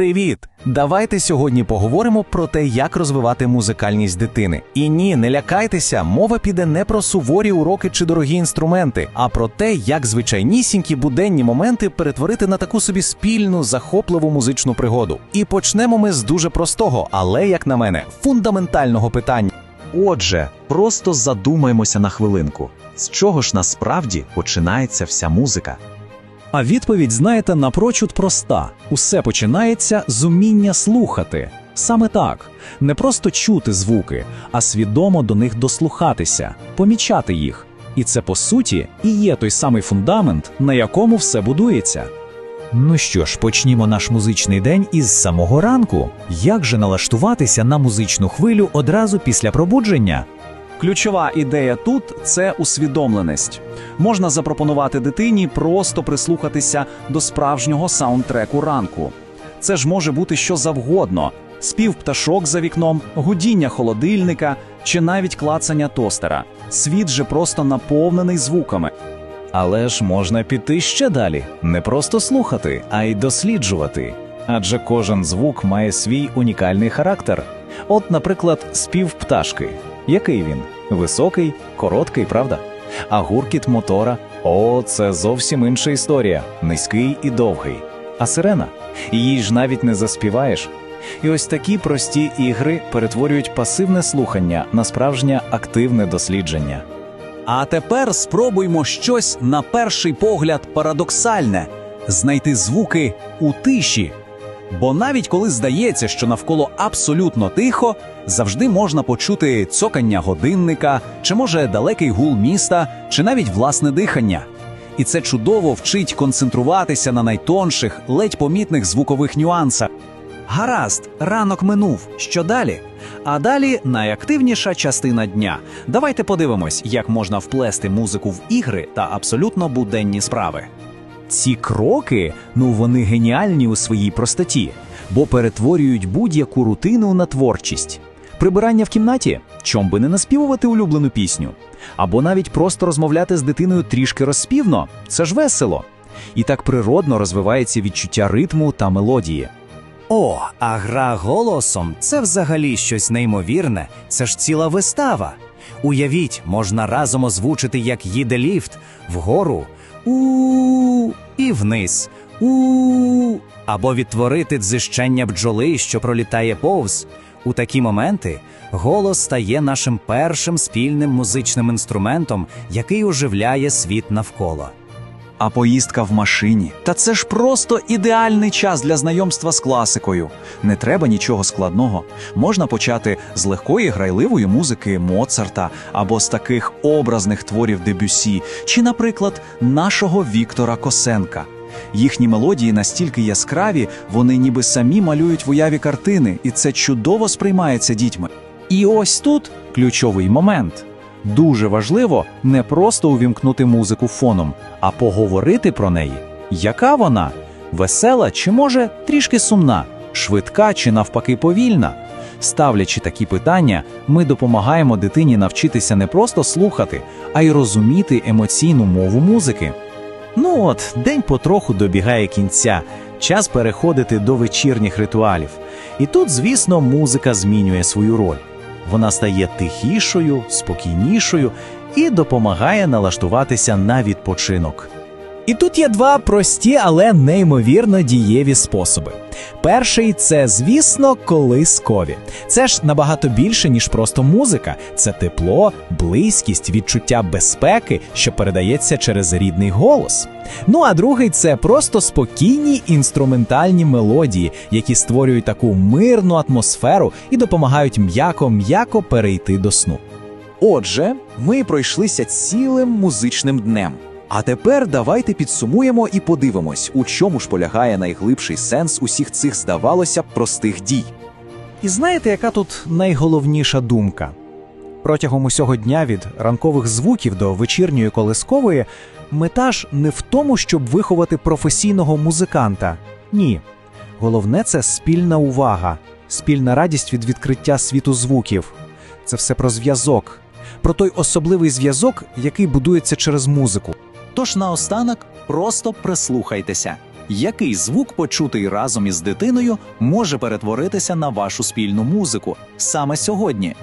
Привіт! Давайте сьогодні поговоримо про те, як розвивати музикальність дитини. І ні, не лякайтеся, мова піде не про суворі уроки чи дорогі інструменти, а про те, як звичайнісінькі буденні моменти перетворити на таку собі спільну, захопливу музичну пригоду. І почнемо ми з дуже простого, але, як на мене, фундаментального питання. Отже, просто задумаємося на хвилинку, з чого ж насправді починається вся музика. А відповідь, знаєте, напрочуд проста: усе починається з уміння слухати. Саме так, не просто чути звуки, а свідомо до них дослухатися, помічати їх. І це по суті і є той самий фундамент, на якому все будується. Ну що ж, почнімо наш музичний день із самого ранку. Як же налаштуватися на музичну хвилю одразу після пробудження? Ключова ідея тут це усвідомленість. Можна запропонувати дитині просто прислухатися до справжнього саундтреку ранку. Це ж може бути що завгодно: спів пташок за вікном, гудіння холодильника чи навіть клацання тостера. Світ же просто наповнений звуками. Але ж можна піти ще далі, не просто слухати, а й досліджувати. Адже кожен звук має свій унікальний характер. От, наприклад, спів пташки. Який він? Високий, короткий, правда? А гуркіт мотора о, це зовсім інша історія, низький і довгий. А сирена? Її ж навіть не заспіваєш. І ось такі прості ігри перетворюють пасивне слухання на справжнє активне дослідження. А тепер спробуймо щось на перший погляд парадоксальне знайти звуки у тиші. Бо навіть коли здається, що навколо абсолютно тихо, завжди можна почути цокання годинника, чи може далекий гул міста, чи навіть власне дихання. І це чудово вчить концентруватися на найтонших, ледь помітних звукових нюансах. Гаразд, ранок минув. Що далі? А далі найактивніша частина дня. Давайте подивимось, як можна вплести музику в ігри та абсолютно буденні справи. Ці кроки, ну вони геніальні у своїй простоті, бо перетворюють будь-яку рутину на творчість. Прибирання в кімнаті, чом би не наспівувати улюблену пісню, або навіть просто розмовляти з дитиною трішки розспівно, це ж весело. І так природно розвивається відчуття ритму та мелодії. О, а гра голосом це взагалі щось неймовірне, це ж ціла вистава. Уявіть, можна разом озвучити, як їде ліфт вгору у і вниз у або відтворити дзищення бджоли, що пролітає повз. У такі моменти голос стає нашим першим спільним музичним інструментом, який оживляє світ навколо. А поїздка в машині. Та це ж просто ідеальний час для знайомства з класикою. Не треба нічого складного. Можна почати з легкої грайливої музики Моцарта або з таких образних творів Дебюсі, чи, наприклад, нашого Віктора Косенка. Їхні мелодії настільки яскраві, вони ніби самі малюють в уяві картини, і це чудово сприймається дітьми. І ось тут ключовий момент. Дуже важливо не просто увімкнути музику фоном, а поговорити про неї. Яка вона? Весела чи може трішки сумна, швидка чи навпаки повільна? Ставлячи такі питання, ми допомагаємо дитині навчитися не просто слухати, а й розуміти емоційну мову музики. Ну от, день потроху добігає кінця, час переходити до вечірніх ритуалів. І тут, звісно, музика змінює свою роль. Вона стає тихішою, спокійнішою і допомагає налаштуватися на відпочинок. І тут є два прості, але неймовірно дієві способи. Перший це, звісно, колискові. Це ж набагато більше, ніж просто музика. Це тепло, близькість, відчуття безпеки, що передається через рідний голос. Ну а другий це просто спокійні інструментальні мелодії, які створюють таку мирну атмосферу і допомагають м'яко-м'яко перейти до сну. Отже, ми пройшлися цілим музичним днем. А тепер давайте підсумуємо і подивимось, у чому ж полягає найглибший сенс усіх цих, здавалося б, простих дій. І знаєте, яка тут найголовніша думка? Протягом усього дня від ранкових звуків до вечірньої колискової мета ж не в тому, щоб виховати професійного музиканта. Ні. Головне це спільна увага, спільна радість від відкриття світу звуків. Це все про зв'язок, про той особливий зв'язок, який будується через музику. Тож наостанок просто прислухайтеся. який звук, почутий разом із дитиною, може перетворитися на вашу спільну музику саме сьогодні.